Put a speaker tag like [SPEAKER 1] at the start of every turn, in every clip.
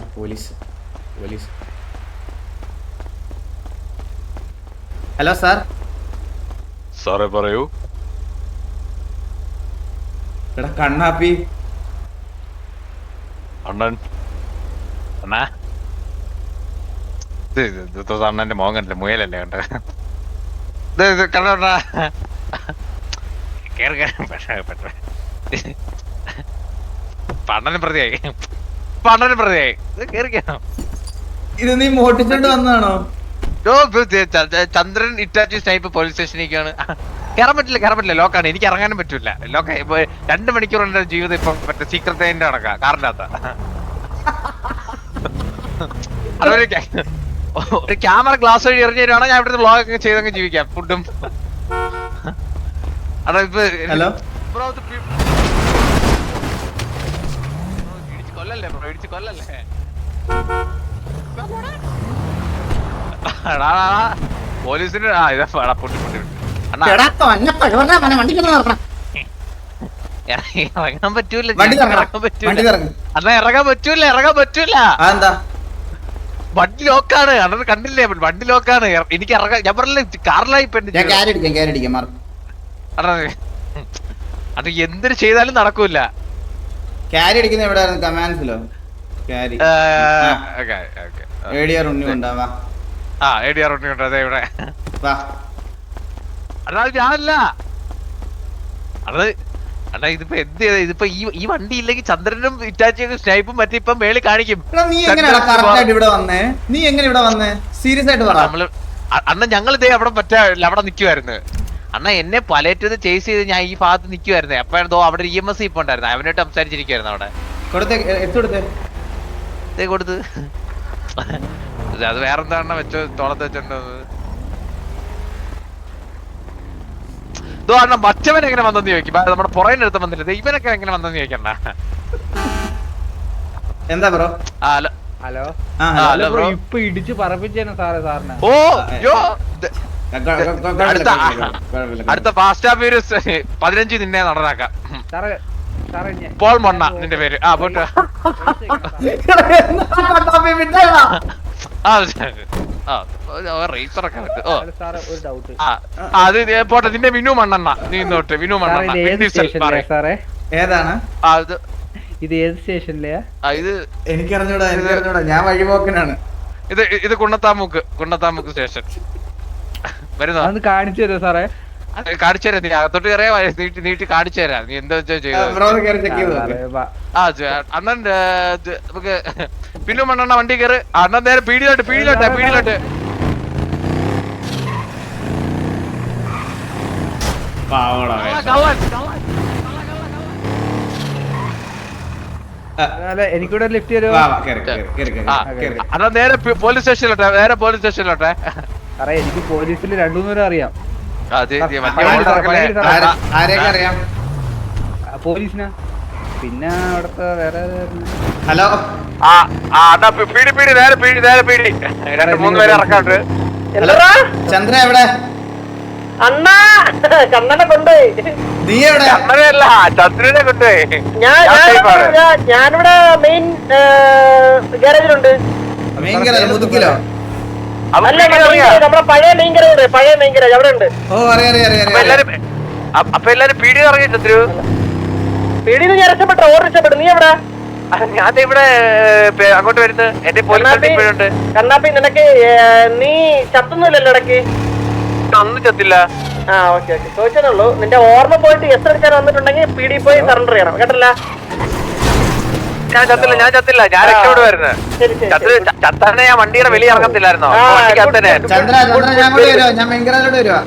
[SPEAKER 1] ആ, police police hello sir
[SPEAKER 2] സാറേ പറയൂ
[SPEAKER 1] എടാ കണ്ണാപ്പി.
[SPEAKER 2] അണ്ണൻ. അണ്ണാ. അണ്ണന്റെ മോൻ കണ്ടില്ല? മുയലല്ലേ കണ്ട? കണ്ടോട്ടാ കേറി കേറി. പെട്ടെന്ന് പെട്ടെന്ന്. പണ്ണന് പ്രതിയായി. ഇത്
[SPEAKER 1] നീ മോട്ടിച്ചോണ്ട്
[SPEAKER 2] വന്നാണോ ചന്ദ്രൻ ഇറ്റാച്ചി സ്നൈപ്പ് പോലീസ് സ്റ്റേഷനിലേക്കാണ് കയറാൻ പറ്റില്ല കയറാൻ പറ്റില്ല. ലോക്കാണ് എനിക്ക് ഇറങ്ങാനും പറ്റില്ല ലോക്ക ഇപ്പൊ രണ്ട് മണിക്കൂർ എന്റെ ജീവിതം ഇപ്പൊ മറ്റേ സീക്രട്ട് അതിന്റെ നടക്കാം കാറിനകത്ത അതൊരു ഒരു ക്യാമറ ഗ്ലാസ് വഴി എറിഞ്ഞു തരുവാണോ ഞാൻ ഇവിടുത്തെ വ്ളോഗ് ഒക്കെ ചെയ്തങ്ങ് ജീവിക്കാം. ഫുഡും. അതാ ഇപ്പൊ
[SPEAKER 1] ഹലോ
[SPEAKER 2] ബ്രോ ഇത് പി- ബ്രോ, ഇടിച്ച് കൊല്ലല്ലേ ബ്രോ ഇടിച്ച് കൊല്ലല്ലേ. പോലീസിന് ആ ഇതാ പൊട്ടി പൊട്ടി ഇറങ്ങാൻ പറ്റൂല അണ്ണാ ഇറങ്ങാൻ പറ്റൂല ഇറങ്ങാൻ പറ്റൂല.
[SPEAKER 1] അതെന്താ?
[SPEAKER 2] വണ്ടി ലോക്കാണ്. അണ്ണൻ കണ്ടില്ലേ? വണ്ടി ലോക്കാണ്. എനിക്ക് ഇറങ്ങാൻ ഞാൻ പറഞ്ഞില്ലേ കാറിലായി അണ്ണാ അത് എന്തിനു ചെയ്താലും നടക്കൂല.
[SPEAKER 1] ക്യാരി അടിക്കുന്ന എവിടെ കമാൻസിലോ ക്യാരി. ഏടിയാർ ഉണ്ണി ഉണ്ടാവാ
[SPEAKER 2] ആ എ ഉണ്ണി ഉണ്ട് അതെ ഇവിടെ.
[SPEAKER 1] വാ.
[SPEAKER 2] അടാ ഞാനല്ല. അത് അടാ ഇതിപ്പോ എന്ത് ചെയ്ത? ഇതിപ്പോ ഈ ഈ വണ്ടി ഇല്ലെങ്കിൽ ചന്ദ്രനും ഇറ്റാച്ചിയും സ്നൈപ്പും മറ്റേ ഇപ്പം മേളിൽ കാണിക്കും.
[SPEAKER 1] നീ എങ്ങനെയാ കറക്റ്റ് ആയിട്ട് ഇവിടെ വന്നേ? നീ എങ്ങനെ ഇവിടെ വന്നേ? സീരിയസ് ആയിട്ട് പറ
[SPEAKER 2] നമ്മൾ അന്ന് ഞങ്ങൾ ഇതേ അവിടെ പറ്റാ അവിടെ നിക്കുവായിരുന്നു. അണ്ണ എന്നെ പലറ്റത് ചേസ് ചെയ്ത് ഞാൻ ഈ ഭാഗത്ത് നിൽക്കുമായിരുന്നു അപ്പോഴെന്തോ അവിടെ ഇ എം എസ് ഇപ്പൊ ഉണ്ടായിരുന്നു അവനായിട്ട് സംസാരിച്ചിരിക്കുവായിരുന്നു അവിടെ.
[SPEAKER 1] കൊടുത്തേ
[SPEAKER 2] അത് വേറെന്താ അണ്ണ വെച്ചോ തോളത്ത് വെച്ചോണ്ടോ അണ്ണ മച്ചവൻ എങ്ങനെ വന്നെന്ന് ചോദിക്കും. നമ്മുടെ പുറകിന്റെ അടുത്ത് വന്നില്ല? ദേ ഇവനൊക്കെ എങ്ങനെ വന്നെന്ന് ചോദിക്കണ്ട.
[SPEAKER 1] എന്താ ബ്രോ?
[SPEAKER 3] ഹലോ.
[SPEAKER 1] ഹലോ?
[SPEAKER 2] ബ്രോ
[SPEAKER 3] ഇപ്പൊ ഇടിച്ച് പറപ്പിച്ചേനെ സാറേ സാറിനെ.
[SPEAKER 2] ഓ യോ അടുത്ത ഫാസ്റ്റ് ആപ്പ് ഒരു പതിനഞ്ച് നിന്നെ നടനാക്കാം
[SPEAKER 3] സാറേ സാറേ ഞാൻ
[SPEAKER 2] പോൾ മൊണ്ണ നിന്റെ പേര്. ആ പോട്ട്. അത് പോട്ടെ നിന്റെ വിനു മണ്ണെണ്ണ. നീ ഇന്നോട്ട് വിനു മണ്ണെണ്ണ.
[SPEAKER 1] ഏതാണ്?
[SPEAKER 2] ആ ഇത്
[SPEAKER 3] ഏത് സ്റ്റേഷനിലെയാ
[SPEAKER 2] ആ, ഇത്
[SPEAKER 1] എനിക്കറിഞ്ഞൂടാ എനിക്കറിഞ്ഞൂടാ. ഞാൻ വഴിപോക്കനാണ്.
[SPEAKER 2] ഇത് ഇത് കുണ്ണത്താമുക്ക് കുണ്ണത്താമുക്ക് സ്റ്റേഷൻ വരുന്നോ?
[SPEAKER 3] കാണിച്ചു തരാം സാറേ?
[SPEAKER 2] കാണിച്ചു തരാം. നീ അകത്തോട്ട് കയറിയാ. നീട്ടി നീട്ടി കാണിച്ചു തരാം. നീ എന്താ വെച്ചാ ചെയ്തു. ആ അണ്ണൻ നമുക്ക് പിന്നു മണ്ണെണ്ണ വണ്ടി കയറി. അണ്ണൻ നേരെ പീടിയിലോട്ട് പീടിയിലോട്ട് പീടിയിലോട്ട്.
[SPEAKER 1] പാവടാ
[SPEAKER 2] കള്ളൻ കള്ളൻ
[SPEAKER 3] അല്ല എനിക്കൂടെ ലിഫ്റ്റ്
[SPEAKER 2] നേരെ പോലീസ് സ്റ്റേഷനിലോട്ടെ നേരെ പോലീസ് സ്റ്റേഷനിലോട്ടെ
[SPEAKER 3] സാറേ എനിക്ക് പോലീസിൽ രണ്ടു മൂന്ന് പേരെ അറിയാം.
[SPEAKER 1] അറിയാം?
[SPEAKER 3] പോലീസിനാ? പിന്നെ അവിടത്തെ വേറെ
[SPEAKER 1] ഹലോ?
[SPEAKER 2] ആ പീടി പീടി നേരെ പീടി നേരെ പീടി. രണ്ട് മൂന്ന് പേരെ ഇറക്കാണ്ട്.
[SPEAKER 1] ഹലോ ചന്ദ്ര എവിടെ?
[SPEAKER 4] അണ്ണാ കണ്ണനെ കൊണ്ടുപോയി.
[SPEAKER 1] നീ എവിടെ
[SPEAKER 2] അങ്ങനെയല്ല ചന്ദ്രനെ കൊണ്ടുപോയി
[SPEAKER 4] ഞാൻ
[SPEAKER 2] ഞാൻ
[SPEAKER 4] ഞാൻ
[SPEAKER 2] safe
[SPEAKER 4] ഞാനിവിടെ മെയിൻ ഗാരേജിലുണ്ട്
[SPEAKER 1] മെയിൻ കയറി മുതുക്കിലോ?
[SPEAKER 4] അല്ല നമ്മുടെ പഴയ മെയിൻ ഗാരേജ് പഴയ മെയിൻ ഗാരേജ് അവിടെ ഉണ്ട്.
[SPEAKER 1] ഓ അറിയാം അറിയാം അറിയാം
[SPEAKER 2] അപ്പൊ എല്ലാരും പീടി ഇറങ്ങി ചന്ദ്രു?
[SPEAKER 4] പിടിന്ന് ഞാൻ രക്ഷപ്പെട്ടു ഓർ രക്ഷപ്പെട്ടു. നീ എവിടെ?
[SPEAKER 2] ഞാൻ ദേ ഇവിടെ അങ്ങോട്ട് വരുന്നത്. എന്റെ പോലീസ്
[SPEAKER 4] കണ്ണാപ്പി നിനക്ക് നീ ചത്തൊന്നുമില്ലല്ലോ ഇടയ്ക്ക്.
[SPEAKER 2] ഒന്നും ചത്തില്ല.
[SPEAKER 4] ആ ഓക്കെ ഓക്കെ ചോദിച്ചതേ ഉള്ളൂ നിന്റെ ഓർമ്മ പോയിട്ട് എസ് എടുക്കാൻ വന്നിട്ടുണ്ടെങ്കിൽ പി ഡി പോയി സറണ്ടർ ചെയ്യണം. കേട്ടല്ല?
[SPEAKER 2] ഞാൻ ചത്തില്ല ഞാൻ ചത്തില്ല. ഞാൻ വരുന്നത്
[SPEAKER 4] ശരി ശരി
[SPEAKER 2] ചന്ദ്ര ചത്താനെ ഞാൻ വണ്ടിയുടെ വെളി ഇറങ്ങത്തില്ലായിരുന്നോ? വണ്ടിക്കകത്തന്നെ
[SPEAKER 1] ചന്ദ്ര ചന്ദ്ര ഞാൻ കൂടെ വരുവാ ഞാൻ വരുവാ.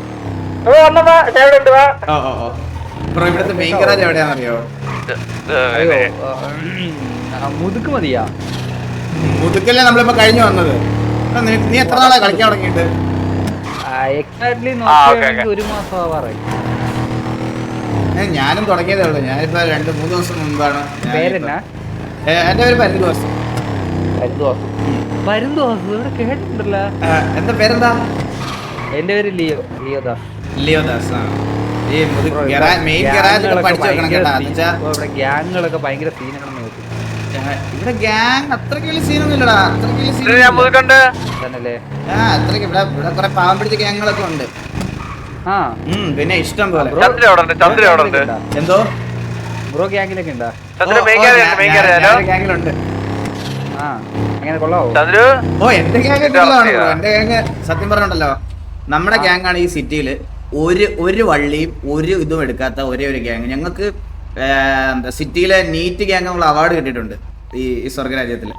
[SPEAKER 1] ബ്രോ ഇവിടുത്തെ എവിടെയാണെന്നറിയോ
[SPEAKER 3] മുതുക്ക് മതിയാ.
[SPEAKER 1] മുതുക്കല്ലേ നമ്മളിപ്പോ കഴിഞ്ഞു വന്നത്. നീ എത്ര നാളാ കളിക്കാൻ തുടങ്ങിയിട്ട്?
[SPEAKER 3] എക്സാക്ട്ലി ഒരു മാസം ആവാറായി
[SPEAKER 1] ഞാനും തുടങ്ങിയതേ ഉള്ളൂ. ഞാനിപ്പോ രണ്ട് മൂന്ന് ദിവസം മുമ്പാണ്
[SPEAKER 3] പേരെന്നാ?
[SPEAKER 1] എന്റെ പേര് പരിന്തു ദിവസം
[SPEAKER 3] ഇവിടെ കേട്ടിട്ടുണ്ടല്ലോ.
[SPEAKER 1] എന്താ പേരെന്താ?
[SPEAKER 3] എന്റെ പേര് ലിയോ
[SPEAKER 1] ലിയോദാസ് ലിയോദാസ് ഈ മെയിൻ പഠിച്ചു വെക്കണം
[SPEAKER 3] ഭയങ്കര
[SPEAKER 1] കേട്ടാ
[SPEAKER 3] ഗ്യാങ്ങുകളൊക്കെ നോക്കി
[SPEAKER 1] ഇവിടെ ഗ്യാങ് അത്രയ്ക്ക് വലിയ സീനൊന്നും ഇല്ലടാ. അത്രയ്ക്ക് വലിയ
[SPEAKER 2] ഇത്
[SPEAKER 1] സീൻ ആ അത്രയ്ക്ക് ഇവിടെ ഇവിടെ കുറെ പാവം പിടിച്ച ഗ്യാങ്ങുകളൊക്കെ ഉണ്ട്. പിന്നെ ഇഷ്ടം പോലെ. എന്തോ?
[SPEAKER 3] ബ്രോ ഗ്യാങ്ങിലൊക്കെ ഉണ്ടാ?
[SPEAKER 1] ഗ്യാങ്ങിലുണ്ട് ഓ എന്റെ ഗ്യാങ്.
[SPEAKER 2] എന്റെ
[SPEAKER 1] ഗ്യാങ് സത്യം പറഞ്ഞുണ്ടല്ലോ നമ്മുടെ ഗ്യാങ് ആണ് ഈ സിറ്റിയിൽ ഒരു ഒരു വള്ളിയും ഒരു ഇതും എടുക്കാത്ത ഒരേ ഒരു ഗ്യാങ് ഞങ്ങൾക്ക് സിറ്റിയിലെ നീറ്റ് ഗ്യാങ് നമ്മൾ അവാർഡ് കിട്ടിയിട്ടുണ്ട് ഈ ഈ സ്വർഗരാജ്യത്തിൽ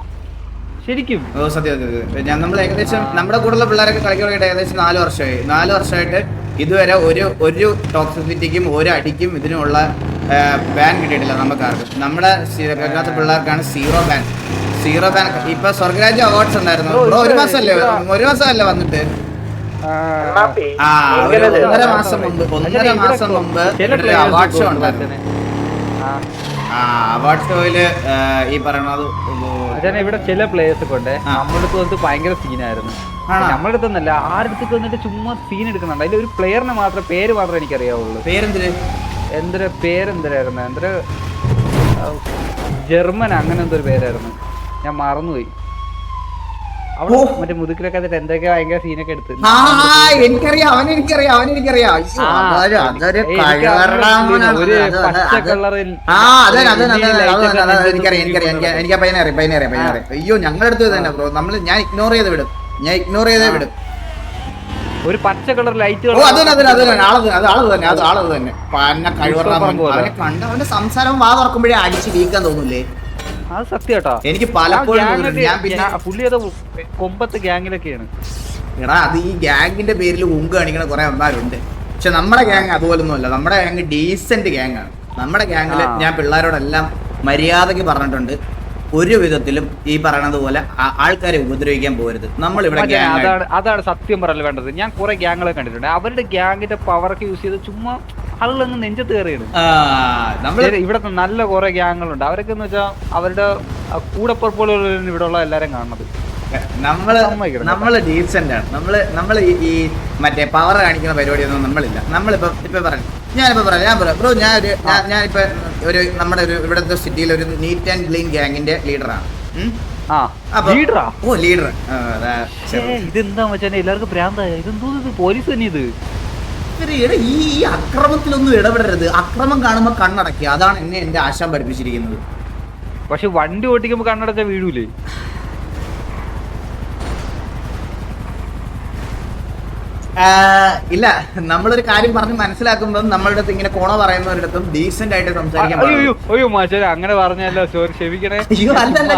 [SPEAKER 3] ശരിക്കും?
[SPEAKER 1] ഓ സത്യം നമ്മൾ ഏകദേശം നമ്മുടെ കൂടെയുള്ള പിള്ളേരൊക്കെ കളിക്കാൻ തുടങ്ങിയിട്ട് ഏകദേശം നാല് വർഷമായി. നാല് വർഷമായിട്ട് ഇതുവരെ ഒരു ഒരു ടോക്സിസിറ്റിക്കും ഒരു അടിക്കും ഇതിനുള്ള ബാൻ കിട്ടിയിട്ടില്ല നമുക്കാർക്കും നമ്മുടെ കഴിക്കാത്ത പിള്ളേർക്കാണ് സീറോ ബാൻ സീറോ ബാൻ ഇപ്പൊ സ്വർഗരാജ്യ അവാർഡ്സ് ഉണ്ടായിരുന്നു. ഒരു മാസമല്ലേ ഒരു മാസമല്ലേ വന്നിട്ട്? ആ. ഒന്നര മാസം മുമ്പ് ഒന്നര മാസം മുമ്പ് അവാർഡ് ഷോ ഉണ്ടായിരുന്നു. ആ. അവാർഡ് ഷോയിൽ ഈ പറയണത്
[SPEAKER 3] അച്ഛനെ ഇവിടെ ചില പ്ലേയേഴ്സ് ഒക്കെ ഉണ്ട്.
[SPEAKER 1] ആ.
[SPEAKER 3] നമ്മുടെ അടുത്ത് വന്നിട്ട് ഭയങ്കര സീനായിരുന്നു? നമ്മുടെ അടുത്തൊന്നല്ല ആരുടെ അടുത്ത് വന്നിട്ട് ചുമ്മാ സീൻ എടുക്കുന്നുണ്ട്. അതിൽ ഒരു പ്ലെയറിനെ മാത്രം പേര് മാത്രമേ എനിക്കറിയാവുള്ളൂ.
[SPEAKER 1] പേരെന്തിന്?
[SPEAKER 3] എന്തൊരു പേരെന്തരായിരുന്നു എന്തൊരു ജർമ്മൻ അങ്ങനെ എന്തൊരു പേരായിരുന്നു. ഞാൻ മറന്നുപോയി. അവിടെ
[SPEAKER 1] ഓ.
[SPEAKER 3] മറ്റേ മുതുക്കിലൊക്കെ എന്നിട്ട് എന്തൊക്കെ ഭയങ്കര സീനൊക്കെ എടുത്ത്.
[SPEAKER 1] എനിക്കറിയാം അവൻ എനിക്കറിയാം അവൻ എനിക്കറിയാം.
[SPEAKER 3] ഒരു പച്ച കളറിൽ
[SPEAKER 1] എനിക്ക് പയ്യനെ അറിയാം പയ്യനെ അറിയാം പയ്യനെ അറിയാം അയ്യോ ഞങ്ങളുടെ അടുത്ത് തന്നെ ബ്രോ. നമ്മൾ ഞാൻ ഇഗ്നോർ ചെയ്ത് വിടും. ഞാൻ ഇഗ്നോർ ചെയ്തേ വിടും.
[SPEAKER 3] ഒരു പച്ച കളർ ലൈറ്റ്
[SPEAKER 1] ഓ അത് തന്നെ അത് തന്നെ അത് തന്നെ. ആളത് അത് ആളത് തന്നെ അത് ആളത് തന്നെ. പന്ന കഴിവറടാമൻ
[SPEAKER 3] പോലെ.
[SPEAKER 1] അവനെ കണ്ട അവന്റെ സംസാരം വാ തുറക്കുമ്പോഴേ അടിച്ച് വീക്കാൻ തോന്നൂലേ?
[SPEAKER 3] അത് സത്യട്ടാ.
[SPEAKER 1] എനിക്ക് പലപ്പോഴും ഞാൻ പിന്നെ
[SPEAKER 3] പുള്ളി അത് കൊമ്പത്ത് ഗ്യാങ്ങിലൊക്കെയാണ്
[SPEAKER 1] എടാ അത് ഈ ഗ്യാങ്ങിന്റെ പേരിൽ ഉങ്ക് കാണിക്കണ കുറെ അമ്മമാരുണ്ട് പക്ഷെ നമ്മുടെ ഗ്യാങ് അതുപോലൊന്നും അല്ല. നമ്മുടെ ഗ്യാങ് ഡീസന്റ് ഗ്യാങ് ആണ് നമ്മുടെ ഗ്യാങ്ങിൽ ഞാൻ പിള്ളേരോടെല്ലാം മര്യാദയ്ക്ക് പറഞ്ഞിട്ടുണ്ട്. ഒരു വിധത്തിലും ഈ പറയണത് പോലെ ആൾക്കാരെ ഉപദ്രവിക്കാൻ പോരുത് നമ്മൾ ഇവിടെ
[SPEAKER 3] അതാണ് അതാണ് സത്യം പറയൽ വേണ്ടത്. ഞാൻ കുറെ ഗ്യാങ്ങുകളെ കണ്ടിട്ടുണ്ട്. അവരുടെ ഗ്യാങ്ങിന്റെ പവറൊക്കെ യൂസ് ചെയ്ത് ചുമ്മാ ആളുകളങ്ങ് നെഞ്ചത്ത് കയറിയിടും. ഇവിടെ നല്ല കുറെ ഗ്യാങ്ങുകളുണ്ട്. അവരൊക്കെ എന്ന് വെച്ചാൽ അവരുടെ കൂടെ കൂടപ്പുറപ്പുള്ള ഇവിടെ ഉള്ള എല്ലാരും കാണുന്നത്. നമ്മൾ.
[SPEAKER 1] നമ്മൾ ഡീസെന്റ് ആണ്. നമ്മൾ നമ്മൾ ഈ- മറ്റേ പവർ കാണിക്കുന്ന പരിപാടിയൊന്നും നമ്മളില്ല. നമ്മളിപ്പോ ഇപ്പൊ പറഞ്ഞു ഞാനിപ്പോ പറയാം ഞാൻ പറയാം. ബ്രോ ഞാൻ ഒരു ഞാനിപ്പോ ഒരു നമ്മുടെ ഒരു ഇവിടുത്തെ സിറ്റിയിൽ ഒരു നീറ്റ് ആൻഡ് ക്ലീൻ ഗ്യാങ്ങിന്റെ ലീഡറാണ് ഓ ലീഡർ
[SPEAKER 3] ഇതെന്താ എല്ലാവർക്കും ഭ്രാന്തായ? ഇതെന്തോ ഇത്? പോലീസ് തന്നെ ഇത്.
[SPEAKER 1] ഈ ഈ അക്രമത്തിലൊന്നും ഇടപെടരുത്. അക്രമം കാണുമ്പോൾ കണ്ണടക്കുക അതാണ് എന്നെ എന്റെ ആശാൻ പഠിപ്പിച്ചിരിക്കുന്നത്.
[SPEAKER 3] പക്ഷെ വണ്ടി ഓട്ടിക്കുമ്പോ കണ്ണടച്ച വീഴൂലേ?
[SPEAKER 1] ഇല്ല നമ്മളൊരു കാര്യം പറഞ്ഞ് മനസ്സിലാക്കുമ്പോൾ നമ്മളുടെ അടുത്ത് ഇങ്ങനെ കോണ പറയുന്നവരിടത്തും ഡീസെന്റ് ആയിട്ട് സംസാരിക്കാൻ
[SPEAKER 3] അയ്യോ അങ്ങനെ പറഞ്ഞല്ലോ സോറി ക്ഷമിക്കണേ.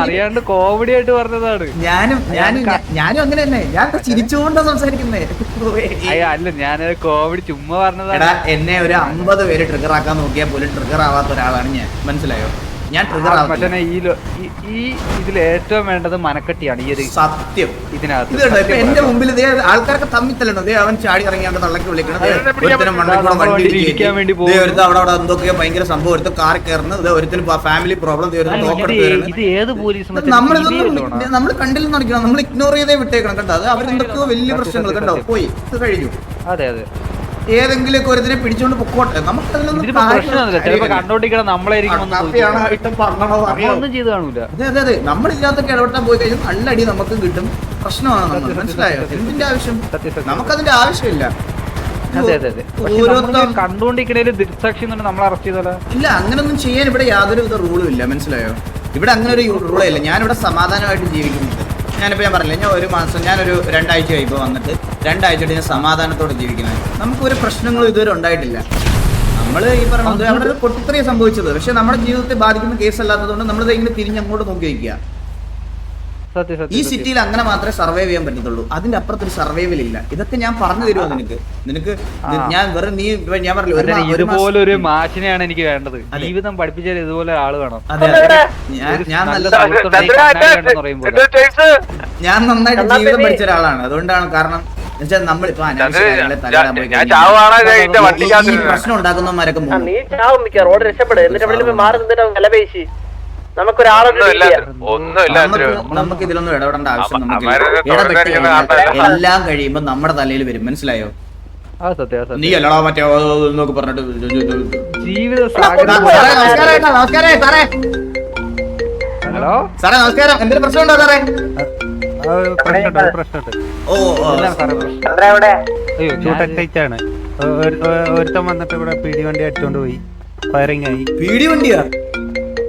[SPEAKER 3] അറിയാണ്ട് കോമഡി ആയിട്ട് പറഞ്ഞതാണ്.
[SPEAKER 1] ഞാനും ഞാനും ഞാനും അങ്ങനെ തന്നെ. ഞാൻ ചിരിച്ചുകൊണ്ടോ സംസാരിക്കുന്നേ.
[SPEAKER 3] അല്ല ഞാൻ കോമഡി ചുമ്മാ പറഞ്ഞതാണ്.
[SPEAKER 1] എന്നെ ഒരു അമ്പത് പേര് ട്രിഗർ ആക്കാൻ നോക്കിയാൽ പോലും ട്രിഗർ ആവാത്ത ഒരാളാണ് ഞാൻ. മനസ്സിലായോ? ഞാൻ
[SPEAKER 3] മച്ചാനെ ഈ ഈ- ഇതിൽ ഏറ്റവും വേണ്ടത് മനക്കെട്ടിയാണ് ഈ ഒരു
[SPEAKER 1] സത്യം.
[SPEAKER 3] ഇതിനകത്ത്.
[SPEAKER 1] ഇത് എന്റെ. മുമ്പിൽ ഇതേ തമ്മിൽ തമ്മിത്തല്ലോ ദേ അവൻ ചാടി ഇറങ്ങിയാണ്ട് തള്ളക്കി വിളിക്കണം. ഒരുത്തൻ അവിടെ അവിടെ എന്തൊക്കെയോ ഭയങ്കര സംഭവം ഒരുത്തൻ കാറി കയറുന്നു. ദേ ഒരുത്തിന് ഫാമിലി പ്രോബ്ലം
[SPEAKER 3] ഇത് ഇത് ഏത് പോലീസ്
[SPEAKER 1] നമ്മളിതൊന്നും നമ്മൾ കണ്ടില്ലെന്ന് നടക്കണം നമ്മൾ ഇഗ്നോർ ചെയ്തേ വിട്ടേക്കണം കണ്ടോ അത് അവരെന്തൊക്കെയോ വലിയ പ്രശ്നങ്ങൾ കണ്ടോ? പോയി ഇത് കഴിഞ്ഞു.
[SPEAKER 3] അതെ അതെ.
[SPEAKER 1] ഏതെങ്കിലും ഒക്കെ ഒരുത്തിനെ പിടിച്ചോണ്ട് പൊക്കോട്ടെ. നമുക്ക് നമ്മളില്ലാത്ത ഇടപെട്ടാൻ പോയി കഴിഞ്ഞാൽ നല്ല അടി നമുക്കും കിട്ടും. പ്രശ്നമാണ് നമ്മൾ മനസ്സിലായോ? എന്തിന്റെ ആവശ്യം. നമുക്കതിന്റെ ആവശ്യമില്ല.
[SPEAKER 3] അതെ അതെ അതെ. പക്ഷെ
[SPEAKER 1] ഓരോരുത്തർ
[SPEAKER 3] നമ്മളിങ്ങനെ കണ്ടോണ്ടിരിക്കണേൽ ദൃക്സാക്ഷി എന്ന് നമ്മൾ അറസ്റ്റ് ചെയ്താലോ?
[SPEAKER 1] ഇല്ല അങ്ങനൊന്നും ചെയ്യാൻ ഇവിടെ യാതൊരു വിധ റൂളും ഇല്ല. മനസ്സിലായോ? ഇവിടെ അങ്ങനെ ഒരു റൂളേ ഇല്ല. ഞാനിവിടെ സമാധാനമായിട്ട് ജീവിക്കുന്നുണ്ട്. ഞാനിപ്പോൾ ഞാൻ പറഞ്ഞില്ല ഞാൻ ഒരു മാസം ഞാനൊരു രണ്ടാഴ്ച കഴിയുമ്പോൾ വന്നിട്ട് രണ്ടാഴ്ചയായിട്ട് ഞാൻ സമാധാനത്തോടെ ജീവിക്കുന്നത് നമുക്ക് ഒരു പ്രശ്നങ്ങളും ഇതുവരെ ഉണ്ടായിട്ടില്ല. നമ്മൾ ഈ പറഞ്ഞത് അവിടെ ഒരു പൊട്ടിത്തെറിയ സംഭവിച്ചത്. പക്ഷെ നമ്മുടെ ജീവിതത്തെ ബാധിക്കുന്ന കേസ് അല്ലാത്തതുകൊണ്ട് നമ്മൾ ഇങ്ങനെ തിരിഞ്ഞ് അങ്ങോട്ട് നോക്കി വയ്ക്കുക ഈ. സിറ്റിയിൽ അങ്ങനെ മാത്രമേ സർവൈവ് ചെയ്യാൻ പറ്റത്തുള്ളൂ. അതിന്റെ അപ്പുറത്തൊരു സർവൈവൽ ഇല്ല. ഇതൊക്കെ ഞാൻ പറഞ്ഞു തരുമോ നിനക്ക്? നിനക്ക് ഞാൻ വെറും നീ ഞാൻ പറഞ്ഞു ഒരു
[SPEAKER 3] ഇതുപോലെ മാഷിനെയാണ് എനിക്ക് വേണ്ടത്. ജീവിതം പഠിപ്പിച്ചാൽ ഇതുപോലെ ആൾ വേണം.
[SPEAKER 1] അതെ അതെ. ഞാൻ ഞാൻ
[SPEAKER 3] നല്ല
[SPEAKER 1] ഞാൻ നന്നായിട്ട് ജീവിതം പഠിച്ച ഒരാളാണ് അതുകൊണ്ടാണ് കാരണം എന്നുവെച്ചാൽ നമ്മളിപ്പോ പ്രശ്നം ഉണ്ടാക്കുന്നവന്മാരൊക്കെ
[SPEAKER 4] നമുക്കൊരാളെ
[SPEAKER 1] നമുക്ക് ഇതിലൊന്നും ഇടപെടേണ്ട ആവശ്യം നമുക്ക് ഇടപെട്ട്. എല്ലാം കഴിയുമ്പോ നമ്മുടെ തലയിൽ വരും. മനസ്സിലായോ?
[SPEAKER 3] ആ സത്യം ആ
[SPEAKER 1] നീ അല്ലടാ മറ്റേ എന്നൊക്കെ പറഞ്ഞിട്ട്
[SPEAKER 3] ജീവിത ഹലോ?
[SPEAKER 1] സാറേ നമസ്കാരം. എന്തെങ്കിലും പ്രശ്നമുണ്ടോ സാറേ? ഓ ഓ.
[SPEAKER 3] എന്താണ് സാറേ പ്രശ്നം?
[SPEAKER 4] ചന്ദ്ര എവിടെ
[SPEAKER 3] അയ്യോ
[SPEAKER 5] ഷൂട്ട്
[SPEAKER 3] ഞാൻ-
[SPEAKER 5] എക്സൈറ്റ് ഒരു- ഒരു- ഒരുത്തൻ വന്നിട്ട് ഇവിടെ പിടി വണ്ടി അടിച്ചോണ്ട് പോയി. ഫയറിംഗ് ആയി
[SPEAKER 1] പീടി വണ്ടിയാ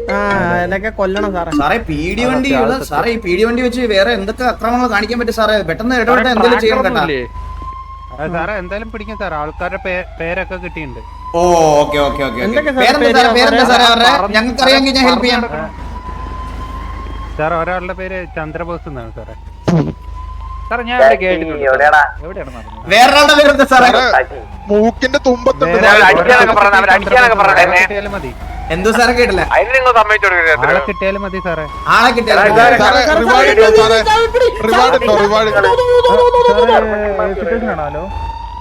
[SPEAKER 6] ആ എന്നൊക്കെ കൊല്ലണം സാറേ.
[SPEAKER 1] സാറേ പീടി വണ്ടി ഉള്ള സാറേ ഈ പീടി വണ്ടി വെച്ച് വേറെ എന്തൊക്കെ അക്രമങ്ങൾ കാണിക്കാൻ പറ്റും സാറേ? പെട്ടെന്ന് ഇടപെട്ട് എന്തെങ്കിലും ചെയ്യണം കേട്ടാ
[SPEAKER 5] സാറേ എന്തായാലും പിടിക്കും സാർ ആൾക്കാരുടെ പേരൊക്കെ കിട്ടിയിട്ടുണ്ട്.
[SPEAKER 1] ഓ ഓക്കെ ഓക്കെ ഓക്കെ
[SPEAKER 6] എന്തൊക്കെ സാറേ
[SPEAKER 1] പേരെന്താ സാറേ? പേരെന്താ സാറേ? അവരുടെ? ഞങ്ങൾക്ക് അറിയാമെങ്കിൽ ഞാൻ ഹെൽപ്പ് ചെയ്യാം.
[SPEAKER 5] സാർ ഒരാളുടെ പേര് ചന്ദ്രബോസ് എന്നാണ് സാറേ.
[SPEAKER 3] സാറേ
[SPEAKER 1] വേറൊരാളുടെ പേരെന്താ സാറേ?
[SPEAKER 7] മൂക്കിന്റെ തുമ്പത്തുണ്ട്
[SPEAKER 5] മതി.
[SPEAKER 1] എന്തോ സാറേ കേട്ടില്ല.
[SPEAKER 2] അതിന് നിങ്ങൾ സമ്മതിച്ചു
[SPEAKER 5] ആളെ കിട്ടിയാലും മതി സാറേ.
[SPEAKER 1] ആളെ കിട്ടിയാലോ
[SPEAKER 7] സാറേ റിവാർഡ് ഉണ്ടോ സാറേ റിവാർഡ് ഉണ്ടോ റിവാർഡ്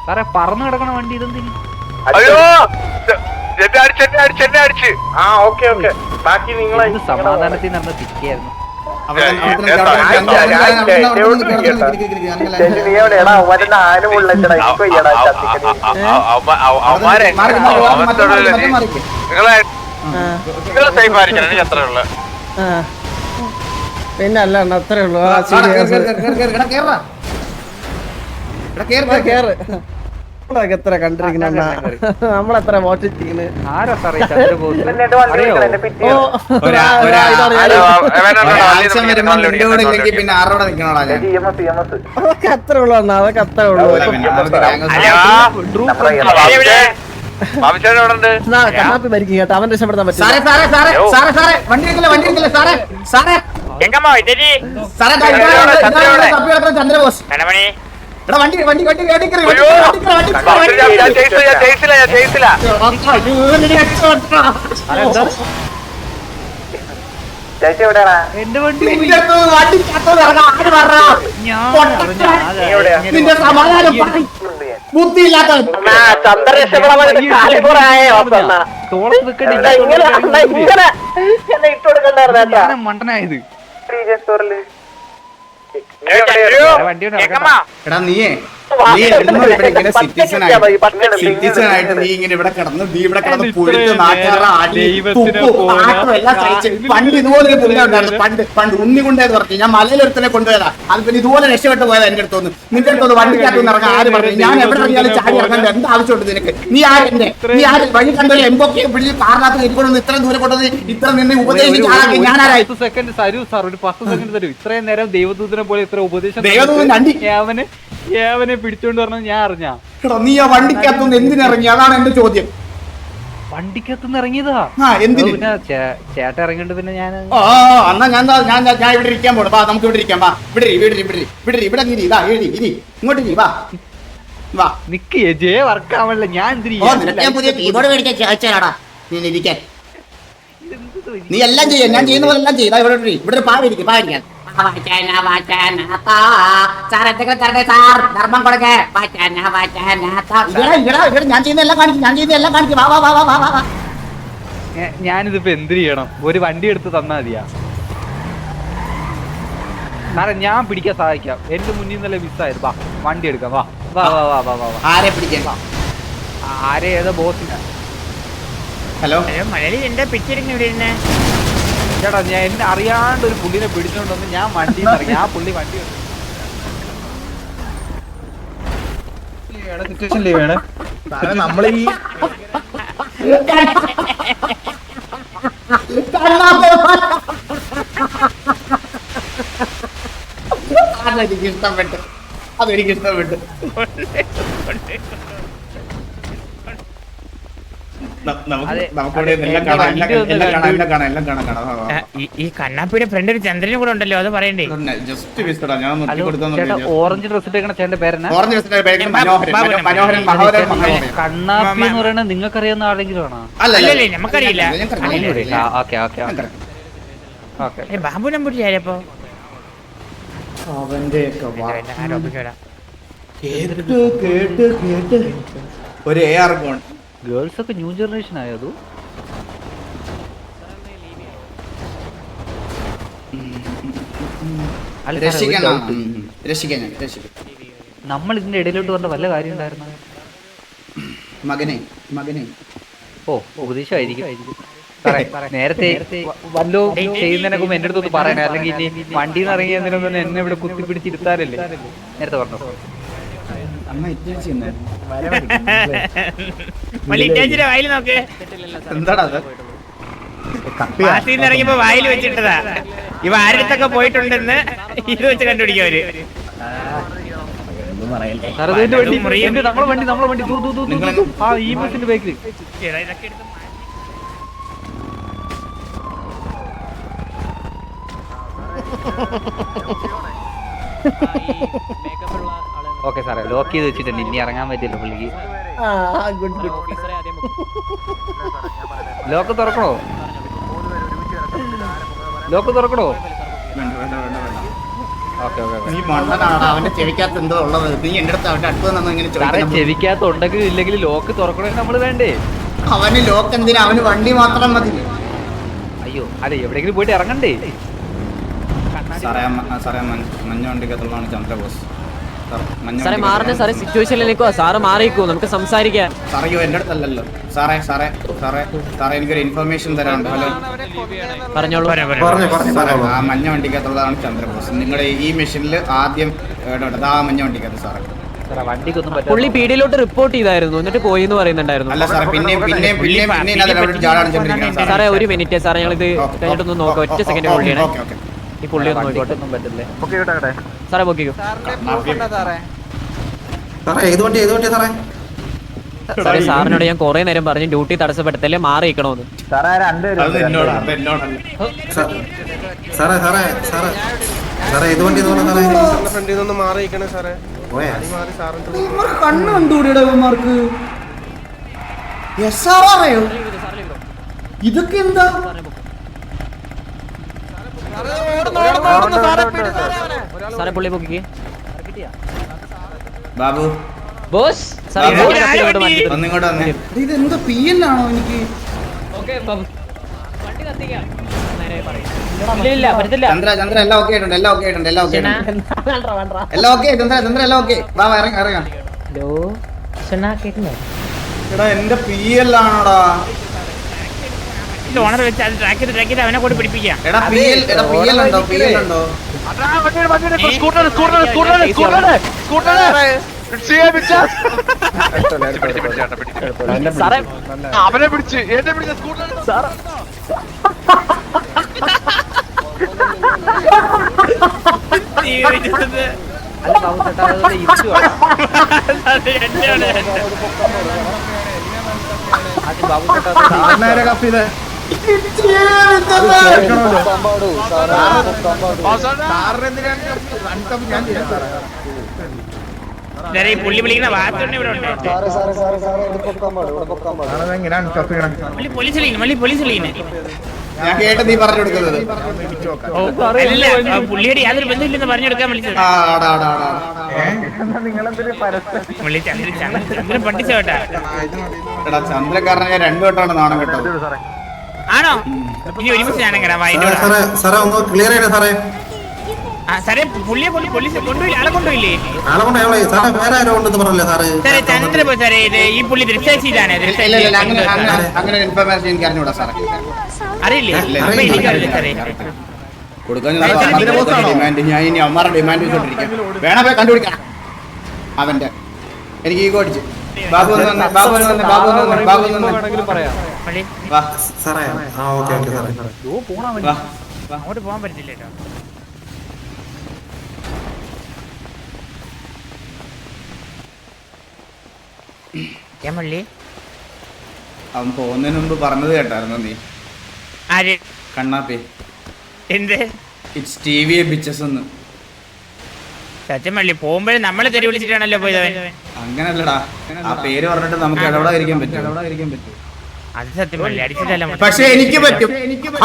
[SPEAKER 3] സാറേ? പറന്നു കിടക്കണ വണ്ടി ഇതെന്തിന്?
[SPEAKER 2] അയ്യോ! എന്നെ അടിച്ച് എന്നെ അടിച്ച് എന്നെ അടിച്ച്.
[SPEAKER 4] ആ ഓക്കെ ഓക്കെ. ബാക്കി
[SPEAKER 3] നിങ്ങൾ സമാധാനത്തിൽ നടന്ന
[SPEAKER 2] നിങ്ങളെ സേഫ് ആയിരിക്കണം എനിക്ക് അത്രേ ഉള്ളു
[SPEAKER 6] പിന്നെ അല്ല അണ്ണ അത്രേ ഉള്ളൂ ആ. കേറ് നമ്മളൊക്കെ എത്ര കണ്ടിരിക്കുന്ന നമ്മളെത്ര വോട്ട്
[SPEAKER 3] ആരാ സാറേ
[SPEAKER 4] എസ്
[SPEAKER 6] അതൊക്കെ അത്രേ ഉള്ളൂ അണ്ണാ അതൊക്കെ അത്രേ ഉള്ളൂ കണ്ണാപ്പി മരിക്കും കേട്ടോ അവൻ രക്ഷപ്പെടുത്താൻ
[SPEAKER 1] പറ്റും
[SPEAKER 2] ചന്ദ്രബോസ്,
[SPEAKER 1] വണ്ടി വണ്ടി വണ്ടി വണ്ടി വണ്ടി
[SPEAKER 2] അയ്യോ
[SPEAKER 1] കയറി, വണ്ടി കയറി, വണ്ടി കയറി, വണ്ടി
[SPEAKER 2] ഞാൻ
[SPEAKER 1] കയറി.
[SPEAKER 2] ചെയ്സില്ല ഞാൻ ചെയ്സില്ല ഞാൻ ചെയ്സില്ല
[SPEAKER 4] ചേച്ചി എവിടെയാടാ?
[SPEAKER 3] എന്റെ വണ്ടി
[SPEAKER 1] അടുത്ത് വണ്ടിക്കകത്ത് ഇറങ്ങാൻ ആര്?
[SPEAKER 3] ഞാൻ
[SPEAKER 1] നിന്റെ സമാധാനം പറയ്. ബുദ്ധിയില്ലാത്തവൻ.
[SPEAKER 4] അണ്ണാ ചന്ദ്ര രക്ഷപ്പെടാൻ കാലിപ്പുറായോ അണ്ണാ
[SPEAKER 3] തോളത്ത് നിൽക്കണ്ട
[SPEAKER 4] അണ്ണാ, ഇങ്ങനെ അണ്ണാ ഇങ്ങനെ എന്നെ ഇട്ട് കൊടുക്കണ്ടായിരുന്നു
[SPEAKER 3] ഞാൻ മണ്ടനായത്.
[SPEAKER 4] സ്റ്റോറിൽ
[SPEAKER 3] വണ്ടി
[SPEAKER 1] എടാ നീയേ. നീ എന്നും ഇവിടെ ഇങ്ങനെ സിറ്റിസൺ ആയിട്ട് സിറ്റിസൺ ആയിട്ട് നീ ഇങ്ങനെ ഇവിടെ കിടന്ന് നീ ഇവിടെ കിടന്ന് പുഴുത്ത് നാട്ടുകാര അടി തുപ്പു ആട്ടും എല്ലാം കഴിച്ച് പണ്ട് ഉണ്ടായിരുന്നു പണ്ട് പണ്ട് ഉണ്ണി കൊണ്ടേന്ന് പറഞ്ഞു. ഞാൻ മലയിലൊരുത്തനെ കൊണ്ടുപോയതാ. അത് പിന്നെ ഇതുപോലെ രക്ഷപ്പെട്ട് പോയതാ എന്റെ അടുത്തൊന്ന് നിന്റെ അടുത്തൊന്ന് വണ്ടിക്കകത്ത് ഇറങ്ങാൻ ആര് പറഞ്ഞു? ഞാൻ എവിടെ ഇറങ്ങിയാലും ചാടി ഇറങ്ങാൻ എന്ത് ആവശ്യമുണ്ട് നിനക്ക്? നീ ആരെന്നെ നീ ആര് വഴി കണ്ടൊരു എംബൊക്കെ പിടിച്ച് കാറിനകത്ത് ഇരിക്കൊണ്ടു ഇത്രയും ദൂരെ കൊണ്ടത് ഇത്ര നിന്നെ ഉപദേശിക്കാൻ ആരായി
[SPEAKER 3] സെക്കൻഡ് തരൂ സാർ ഒരു പത്ത് സെക്കൻഡ് തരൂ. ഇത്രയും നേരം ദൈവദൂതനെ പോലെ ഇത്ര ഉപദേശം
[SPEAKER 1] ദൈവദൂതൻ കണ്ടി
[SPEAKER 3] ഏവനെ? ഏവനെ പിടിച്ചോണ്ട് പറഞ്ഞത് ഞാൻ അറിഞ്ഞാ.
[SPEAKER 1] എടാ, നീ ആ വണ്ടിക്കകത്തൊന്ന് എന്തിനിറങ്ങി അതാണ് എന്റെ ചോദ്യം.
[SPEAKER 3] വണ്ടിക്കത്തുനിന്ന് ഇറങ്ങിയതാ?
[SPEAKER 1] ആ എന്തിന്?
[SPEAKER 3] പിന്നെ ചേ- ചേട്ടൻ പിന്നെ ഞാൻ
[SPEAKER 1] ഓ എന്നാ ഞാൻ ദാ- ഞാൻ ദാ- ഞാൻ ഇവിടെ ഇരിക്കാൻ പോണു. വാ നമുക്ക് ഇവിടെ ഇരിക്കാം. വാ ഇവിടെ ഇരി, ഇവിടെ ഇരി, ഇവിടെ ഇരി, ഇവിടെ ഇരി, ഇവിടെ ഇരി. ഇതാ ഇരി ഇരി. ഇങ്ങോട്ട് ഇരി വാ. വാ.
[SPEAKER 3] നിക്ക് ജെ വർക്ക് ആവണില്ല ഞാൻ എന്തിന്
[SPEAKER 1] ഓ നിനക്ക് ഞാൻ പുതിയ കീബോർഡ് മേടിക്കാൻ ചോദിച്ചാടാ. നീ ഇരിക്കാൻ. നീ എല്ലാം ചെയ്യാം ഞാൻ ചെയ്യുന്ന പോലെ എല്ലാം ചെയ്താ ഇവിടെ ഇരി. ഇവിടെ ഒരു പാവ ഇരിക്കും പാവ ഇരിക്കാൻ.
[SPEAKER 8] വാചന വാചന താ. സാർ എന്തെങ്കിലും തരട്ടെ സാർ ധർമ്മം കൊടുക്കേ. വാചന വാചന താ.
[SPEAKER 1] ഇവിടെ ഇവിടെ ഇവിടെ ഞാൻ ചെയ്യുന്ന എല്ലാം കാണിക്കും ഞാൻ ചെയ്യുന്ന എല്ലാം കാണിക്കും. വാ വാ വാ വാ വാ വാ.
[SPEAKER 3] ഞാനിതിപ്പോ എന്ത് ചെയ്യണം? ഒരു വണ്ടി എടുത്ത് തന്നാ മതിയാ. സാറെ ഞാൻ പിടിക്കാൻ സഹായിക്കാം. എന്റെ മുന്നിൽ നിന്നല്ലേ മിസ്സായത്. വാ വണ്ടി എടുക്കാം. വാ വാ വാ വാ വാ വാ.
[SPEAKER 1] ആരെ പിടിക്കാൻ?
[SPEAKER 3] ആരെ ഏതോ ബോസിനാ.
[SPEAKER 1] ഹലോ?
[SPEAKER 8] മഴ എന്റെ പിച്ചിരിഞ്ഞു ഇവിടെ
[SPEAKER 3] ചേട്ടാ ഞാൻ എന്നെ അറിയാണ്ട് ഒരു പുള്ളിനെ പിടിച്ചോണ്ട് വന്ന് ഞാൻ വണ്ടി ഇറങ്ങി. ആ പുള്ളി വണ്ടി.
[SPEAKER 7] നമ്മളീ
[SPEAKER 1] അതെനിക്ക് ഇഷ്ടപ്പെട്ടു. അതെനിക്ക് ഇഷ്ടപ്പെട്ടു ന- നമുക്ക്
[SPEAKER 3] അതെ,
[SPEAKER 1] നമുക്കിവിടെ
[SPEAKER 3] അതെ,
[SPEAKER 1] എല്ലാം
[SPEAKER 3] എന്റെ
[SPEAKER 1] കാണാം
[SPEAKER 3] വണ്ടി
[SPEAKER 1] എല്ലാം
[SPEAKER 3] ഒന്ന്
[SPEAKER 1] എല്ലാം കാണാം
[SPEAKER 3] കണ്ടു.
[SPEAKER 1] എല്ലാം കാണാം എല്ലാം കാണാം കാണാം വാ, വാ, വാ.
[SPEAKER 8] ഈ- ഈ കണ്ണാപ്പിയുടെ ഫ്രണ്ട് ഒരു ചന്ദ്രനും കൂടെ ഉണ്ടല്ലോ അത് പറയണ്ടേ?
[SPEAKER 3] ഓറഞ്ച് ഡ്രസ് ഇട്ടേക്കണ ചേട്ടന്റെ കണ്ണാപ്പി എന്ന് പറയുന്നത് നിങ്ങൾക്ക് അറിയാവുന്ന ആരെങ്കിലും ആണോ
[SPEAKER 8] അല്ലല്ലേ, നമുക്കറിയില്ല.
[SPEAKER 3] Okay okay okay.
[SPEAKER 8] ഏ, ബാബു നമ്പൂരി ആരപ്പോ?
[SPEAKER 1] അവന്റെ വാ. കേട്ട് കേട്ട് കേട്ട്. ഒരു എ ആർ ഫോൺ
[SPEAKER 3] ഗേൾസ് ഒക്കെ ന്യൂ ജനറേഷൻ ആയതു നമ്മൾ ഇതിന്റെ ഇടയിലോട്ട് വന്ന വല്ല കാര്യം ഉണ്ടായിരുന്നു
[SPEAKER 1] മകനെ മകനെ.
[SPEAKER 3] ഓ ഉപദേശമായിരിക്കും. നേരത്തെ വല്ലോ ചെയ്യുന്നതിനൊക്കെ മുമ്പ് എന്റെ അടുത്തൊന്ന് പറയണേ. അല്ലെങ്കിൽ ഇനി വണ്ടിയിൽ നിന്ന് ഇറങ്ങിയതിനൊന്നും എന്നെ ഇവിടെ കുത്തിപ്പിടിച്ചിരുത്താനല്ലേ? നേരത്തെ പറഞ്ഞു.
[SPEAKER 9] മല്ലിറ്റാച്ചിന്റെ വായിൽ നോക്ക്.
[SPEAKER 1] എന്താടാ അത്?
[SPEAKER 9] പാസിൽ നിന്ന് ഇറങ്ങിയപ്പോ വായിൽ വെച്ചിട്ടതാ. ഇവ ആരടുത്തൊക്കെ പോയിട്ടുണ്ടെന്ന് ഇത് വെച്ച് കണ്ടുപിടിക്കും അവർ.
[SPEAKER 3] സാറേ ഓക്കെ സാറേ ലോക്ക് ചെയ്ത് വെച്ചിട്ടുണ്ട്. ഇനി ഇറങ്ങാൻ പറ്റില്ല പുള്ളിക്ക്.
[SPEAKER 6] ഗുഡ് ഗുഡ്
[SPEAKER 3] ലോക്ക് തുറക്കണോ? ലോക്ക് തുറക്കണോ?
[SPEAKER 1] വേണ്ട വേണ്ട വേണ്ട വേണ്ട.
[SPEAKER 3] ഓക്കെ ഓക്കെ
[SPEAKER 1] നീ മണ്ണനാടാ അവന്റെ ചെവിക്കകത്ത്
[SPEAKER 3] ഇല്ലെങ്കിൽ ലോക്ക് തുറക്കണേ നമ്മൾ വേണ്ടേ?
[SPEAKER 1] അവന് ലോക്ക് എന്തിനാ? അവന് വണ്ടി മാത്രം മതി.
[SPEAKER 3] അയ്യോ അല്ല എവിടെങ്കിലും പോയിട്ട് ഇറങ്ങണ്ടേ?
[SPEAKER 1] സാറേ സാറേ മഞ്ഞ- വണ്ടിക്കത്തുള്ളതാണ് വണ്ടിക്കകത്തുള്ളതാണ് ചന്ദ്രബോസ്.
[SPEAKER 10] സാറേ മാറുന്ന സാറേ സിറ്റുവേഷനിൽ നിൽക്കുക സാറ് മാറിക്കോ നമുക്ക് സംസാരിക്കാം.
[SPEAKER 1] സാറേ അയ്യോ എന്റെ അടുത്തല്ലല്ലോ. സാറേ സാറേ സാറേ സാറേ എനിക്കൊരു ഇൻഫർമേഷൻ തരാനുണ്ട്. ഹലോ
[SPEAKER 10] പറഞ്ഞോളൂ.
[SPEAKER 1] ആ മഞ്ഞ വണ്ടിക്കകത്തുള്ളതാണ് ചന്ദ്രബോസ്. നിങ്ങളുടെ ഈ മെഷീനിൽ ആദ്യം ഇടപെട്ടത് ആ മഞ്ഞ വണ്ടിക്കകത്ത് സാറേ.
[SPEAKER 10] പുള്ളി പീഡിയിലോട്ട് റിപ്പോർട്ട് ചെയ്തായിരുന്നു. എന്നിട്ട് പോയി എന്ന് പറയുന്നുണ്ടായിരുന്നു.
[SPEAKER 1] അല്ല സാറേ പിന്നെ പിന്നെ പിന്നെ പിന്നെ അതിൽ അവിടെ ജാടാണ് ചെന്നിരിക്കുന്നത്
[SPEAKER 10] സാറേ. ഒരു മിനിറ്റ് സാറേ ഞങ്ങൾ ഇത് കഴിഞ്ഞിട്ടൊന്ന് നോക്കാം ഒറ്റ സെക്കൻഡ് ഹോൾഡ്
[SPEAKER 1] ഓക്കേ.
[SPEAKER 10] ഈ പുള്ളി ഒന്ന്
[SPEAKER 3] പറ്റില്ലേ?
[SPEAKER 10] സാറേ പൊക്കിക്കോ.
[SPEAKER 11] സാറേ? ഏത് വണ്ടി ഏത് വണ്ടി സാറേ?
[SPEAKER 10] സാറേ സാറിനോട് ഞാൻ കുറെ നേരം പറഞ്ഞു ഡ്യൂട്ടി തടസ്സപ്പെടുത്തല്ലേ മാറിയിക്കണോന്ന്.
[SPEAKER 1] അത് എന്നോടാ അത് എന്നോടല്ല
[SPEAKER 11] സാ- സാറേ സാറേ സാറേ സാറേ ഏത് വണ്ടി സാറേ?
[SPEAKER 6] ഫ്രണ്ടിൽ നിന്ന് സാറേ. മാറി സാറിന്റെ
[SPEAKER 1] കണ്ണു കണ്ടുകൂടിയുടെ ഇവന്മാർക്ക്? എസ് ആർ ആറയോ ഇതൊക്കെ എന്താ?
[SPEAKER 10] സാറേ പുള്ളി പൊക്കിക്ക്.
[SPEAKER 1] ബാബു.
[SPEAKER 10] ബോസ്.
[SPEAKER 1] ഒന്നിങ്ങോട്ട് വന്നേ. ഇത് എന്താ പി എൽ ആണോ എനിക്ക്?
[SPEAKER 10] ഇല്ല ഇല്ല പറ്റത്തില്ല
[SPEAKER 1] ചന്ദ്ര ചന്ദ്ര എല്ലാം ഓക്കെ ആയിട്ടുണ്ട് എല്ലാം ഓക്കെ ആയിട്ടുണ്ട് എല്ലാം ഓക്കെ എല്ലാം ഓക്കെ ചന്ദ്ര ചന്ദ്ര എല്ലാം ഓക്കെ വാ ഇറങ്ങ ഇറങ്ങാം.
[SPEAKER 6] ഹലോ കേൾക്കുന്നോ
[SPEAKER 1] എടാ എന്റെ പി എൽ
[SPEAKER 9] ഇത് ഓണർ വെച്ച് അത് ട്രാക്ക് ചെയ്ത് ട്രാക്ക് ചെയ്ത് അവനെ കൂടി പിടിപ്പിക്കാം.
[SPEAKER 1] എടാ പി എൽ എടാ പി എൽ ഉണ്ടോ? പി എൽ ഉണ്ടോ?
[SPEAKER 2] Scooter scooter scooter scooter scooter അവനെ പിടിച്ച് എന്നെ പിടിച്ച സ്കൂട്ടർ
[SPEAKER 9] അത്
[SPEAKER 3] ബാബു ചേട്ടാ
[SPEAKER 9] ഈ പുള്ളി ഇവിടെ ഉണ്ട്. മള്ളി പോലീസ് മള്ളി പോലീസ്
[SPEAKER 1] ഞാൻ കേട്ട് നീ പറഞ്ഞു കൊടുക്കുന്നത്.
[SPEAKER 9] ഓ, അല്ലല്ല ആ പുള്ളിയുടെ യാതൊരു ബന്ധമില്ലെന്ന് പറഞ്ഞു കൊടുക്കാൻ വിളിച്ചത്. പുള്ളി ചന്ദ്രൻ
[SPEAKER 1] ഞാൻ രണ്ടു വട്ടമാണ് നാണം കേട്ടത്.
[SPEAKER 9] ആണോ? ഇനി ഒരുമിച്ച് ഞാൻ എങ്ങനെ
[SPEAKER 11] സാറേ ഒന്ന് ക്ലിയർ ചെയ്യണേ സാറേ.
[SPEAKER 9] ആ സാറേ പുള്ളിയെ കൊണ്ട് പോലീസ് കൊണ്ടുപോയില്ല? ആളെ കൊണ്ടുപോയില്ലേ?
[SPEAKER 11] ആളെ കൊണ്ട് എവിടെ സാറേ വേറെ ആരോ ഉണ്ടെന്ന് പറഞ്ഞല്ലേ സാറേ?
[SPEAKER 9] സാറേ ചന്ദ്ര പോ സാറേ ഇത് ഈ പുള്ളി
[SPEAKER 1] അങ്ങനെ ഇൻഫർമേഷൻ എനിക്ക് അറിഞ്ഞൂടാ സാറേ.
[SPEAKER 9] അറിയില്ലേ? എനിക്കറിയില്ല.
[SPEAKER 1] കൊടുക്കാൻ ഡിമാൻഡ് ഞാൻ ഇനി അമ്മാരുടെ ഡിമാൻഡ് വെച്ചോണ്ടിരിക്കാം വേണം പോയി കണ്ടുപിടിക്കണം അവന്റെ. എനിക്ക് ഈ അടിച്ച് ബാബു ഒന്ന് വന്നേ, ബാബു ഒന്ന് വന്നേ, ബാബു ഒന്ന് വന്നേ, ബാബു ഒന്ന് വന്നേ.
[SPEAKER 3] വേണമെങ്കിലും പറയാം
[SPEAKER 1] വാ
[SPEAKER 11] സാറേ ആ ഓക്കെ ഓക്കെ സാറേ.
[SPEAKER 1] വാ
[SPEAKER 9] അങ്ങോട്ട് പോകാൻ പറ്റില്ല കേട്ടോ ഏ മള്ളി?
[SPEAKER 1] അവൻ പോകുന്നതിന് മുമ്പ് പറഞ്ഞത് കേട്ടായിരുന്നു നീ?
[SPEAKER 9] ആര്?
[SPEAKER 1] കണ്ണാപ്പി.
[SPEAKER 9] എന്ത്?
[SPEAKER 1] ഇറ്റ്സ് ടി വി ബിച്ചസ് എന്ന്.
[SPEAKER 9] സത്യം മള്ളി പോകുമ്പോഴും നമ്മളെ തെറി വിളിച്ചിട്ടാണല്ലോ പോയത് അവൻ.
[SPEAKER 1] അങ്ങനല്ലടാ. ആ പേര് പറഞ്ഞിട്ട് നമുക്ക് ഇടപെടാതിരിക്കാൻ പറ്റും. ഇടപെടാതിരിക്കാൻ പറ്റും
[SPEAKER 9] അത് അടിച്ചിട്ടല്ല.
[SPEAKER 1] പക്ഷെ എനിക്ക് പറ്റും.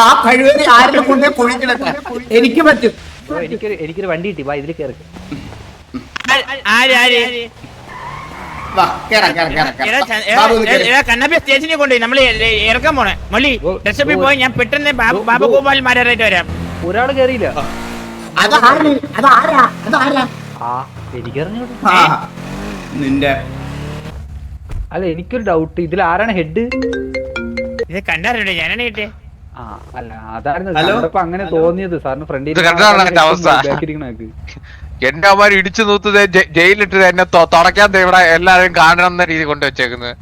[SPEAKER 1] ആ കഴിവിനെ ആരുടെ കൊണ്ടേ കുഴിക്കിടട്ടെ എനിക്ക് പറ്റും.
[SPEAKER 3] എനിക്കൊരു എനിക്കൊരു വണ്ടി കിട്ടി. വാ ഇതിൽ കയറി
[SPEAKER 9] ആര് ആര്? കണ്ണാപ്പി സ്റ്റേഷനിൽ കൊണ്ടുപോയി. നമ്മൾ ഇറക്കാൻ പോണേ. മള്ളി ഡ്രസ്സപ്പിൽ പോയി. ഞാൻ പെട്ടെന്ന് ബാബഗോപാൽ മാരായിട്ട് വരാം.
[SPEAKER 3] ഒരാൾ കയറിയില്ല
[SPEAKER 1] നിന്റെ.
[SPEAKER 3] അല്ല എനിക്കൊരു ഡൗട്ട് ഇതിൽ ആരാണ് ഹെഡ്
[SPEAKER 9] ഇത് കണ്ടറിയണ്ടേ ഞാനാണ് കിട്ടിയേ.
[SPEAKER 3] ആ അല്ല അതായിരുന്നു അങ്ങനെ തോന്നിയത്. സാറിന് ഫ്രണ്ടിൽ
[SPEAKER 2] അവസ്ഥ. എന്റെ അമ്മ ഇടിച്ചു നൂത്തത് ജയിലിട്ട് എന്നെ തുടക്കാൻ തുടയ്ക്കാൻ ദേ ഇവിടെ എല്ലാരും കാണണം എന്ന രീതി കൊണ്ട്
[SPEAKER 9] വെച്ചേക്കുന്നത്.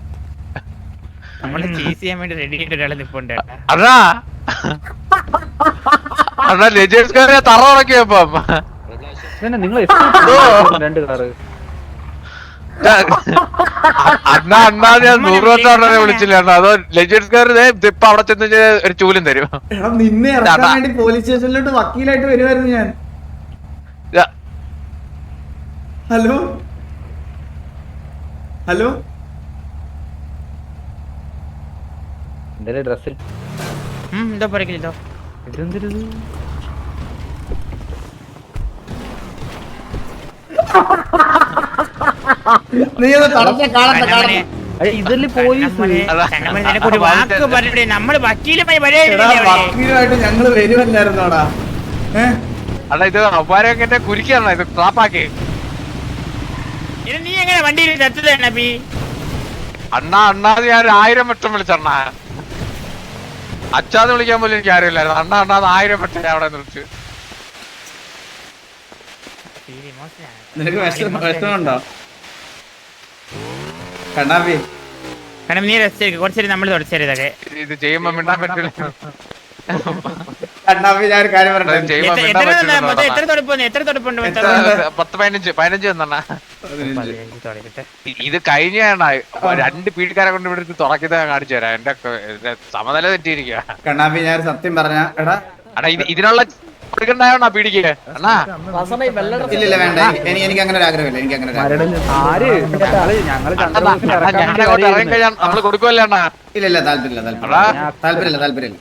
[SPEAKER 9] നമ്മൾ ചീസ് ചെയ്യാൻ വേണ്ടി റെഡി ആയിട്ട് ഒരാളെ നിപ്പുണ്ട്. കേട്ടാ.
[SPEAKER 2] അതാ. അണ്ണാ ലജേഷ്കാരെ തറ
[SPEAKER 3] നിങ്ങൾ രണ്ട് കാറ്?
[SPEAKER 2] അണ്ണാ അണ്ണാ ഞാൻ നൂറ് വട്ടം അണ്ണനെ വിളിച്ചില്ല അണ്ണാ. അതോ ഇപ്പൊ അവിടെ ചെന്ന് ഒരു ചൂലും തരും.
[SPEAKER 1] എടാ നിന്നെ ഇറക്കാൻ വേണ്ടി പോലീസ് സ്റ്റേഷനിലോട്ട് വക്കീലായിട്ട് വരുമായിരുന്നു ഞാൻ.
[SPEAKER 2] ഇതാ,
[SPEAKER 1] ഹലോ? ഹലോ?
[SPEAKER 3] എന്റെ ഡ്രസ്സിൽ
[SPEAKER 9] ഇതാ പറയുന്നില്ലോ
[SPEAKER 3] ഇതെന്തിരുത്
[SPEAKER 1] നീ ഒന്ന് തടഞ്ഞ കാണണ്ട കാണണ്ട
[SPEAKER 3] ഇതല്ലേ പോലീസ്?
[SPEAKER 9] വാക്ക് നമ്മൾ വക്കീലുമായി
[SPEAKER 1] വക്കീലുമായിട്ട് ഞങ്ങൾ വരുമല്ലായിരുന്നോടാ അല്ല
[SPEAKER 2] അണ്ണാ ഇത് അവന്മാരൊക്കെ കുരിക്കാണോ ഇത് ട്രാപ്പാക്കി
[SPEAKER 9] നീ എങ്ങനെ വണ്ടിയിൽ
[SPEAKER 2] അണ്ണാ ഞാൻ ഒരു ആയിരം വട്ടം വിളിച്ചണ്ണാ അച്ഛാന്ന് വിളിക്കാൻ പോലും എനിക്ക് അറിയില്ലായിരുന്നു അണ്ണ അണ്ണാന്ന് ആയിരം പക്ഷേ ഞാൻ അവിടെ നിർത്തി
[SPEAKER 1] നിനക്ക് വിഷമം വിഷമമുണ്ടോ? കണ്ണാപ്പി.
[SPEAKER 9] കാരണം നീ റെസ്റ്റ് കുറച്ചേരി നമ്മൾ തുടച്ചേരി ഇതൊക്കെ.
[SPEAKER 2] ഇത് ചെയ്യുമ്പോ മിണ്ടാൻ പറ്റില്ല.
[SPEAKER 1] കണ്ണാപ്പി ഞാൻ ഒരു കാര്യം
[SPEAKER 2] ഇത് പത്ത് പതിനഞ്ച് പതിനഞ്ച് കഴിഞ്ഞാണ്. രണ്ട് പീഡിക്കാരെ കൊണ്ട് ഇവിടെ തുറക്കിയത് കാണിച്ചു തരാം. എന്റെ സമനില തെറ്റിയിരിക്കുക
[SPEAKER 1] കണ്ണാപ്പി ഞാൻ സത്യം പറഞ്ഞ എടാ.
[SPEAKER 2] ഇതിനുള്ള പീഡിക്ക്? അണ്ണാ.
[SPEAKER 1] ഇല്ല വേണ്ട. എനിക്ക് അങ്ങനെ ഒരു ആഗ്രഹമില്ല. എനിക്ക് അങ്ങനെ
[SPEAKER 2] അങ്ങോട്ട് ഇറങ്ങി കഴിഞ്ഞാൽ നമ്മൾ കൊടുക്കുമല്ലേ അണ്ണാ?
[SPEAKER 1] ഇല്ല ഇല്ല താല്പര്യമില്ല. താല്പര്യമില്ല താല്പര്യമില്ല.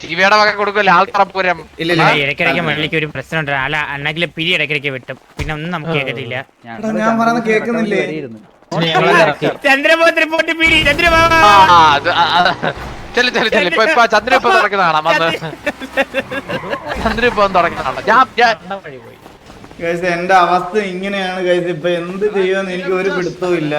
[SPEAKER 2] ടിവിയുടെ വക കൊടുക്കില്ല ആൾത്തറപ്പുരം
[SPEAKER 1] ഇല്ല ഇല്ല.
[SPEAKER 9] ഇടയ്ക്കിടയ്ക്ക് വെള്ളിക്ക് ഒരു പ്രശ്നമുണ്ട്. അല്ല അണ്ണാക്കിലെ പിരി ഇടയ്ക്കിടയ്ക്ക് വിട്ടും. പിന്നെ ഒന്നും നമുക്ക് കേൾക്കത്തില്ല
[SPEAKER 1] ഞാൻ പറയുന്നത് കേൾക്കുന്നില്ലേ?
[SPEAKER 9] റിപ്പോർട്ട് പിരി.
[SPEAKER 2] ചെല്ലു ചെല്ലു ചെല്ലു. ഇപ്പൊ ഇപ്പൊ തുറക്കുന്ന കാണാം. തുറക്കുന്ന കാണാം.
[SPEAKER 1] എന്റെ അവസ്ഥ ഇങ്ങനെയാണ് ഇപ്പൊ എന്ത് ചെയ്യുമെന്ന് എനിക്ക് ഒരു പിടുത്തവും ഇല്ല.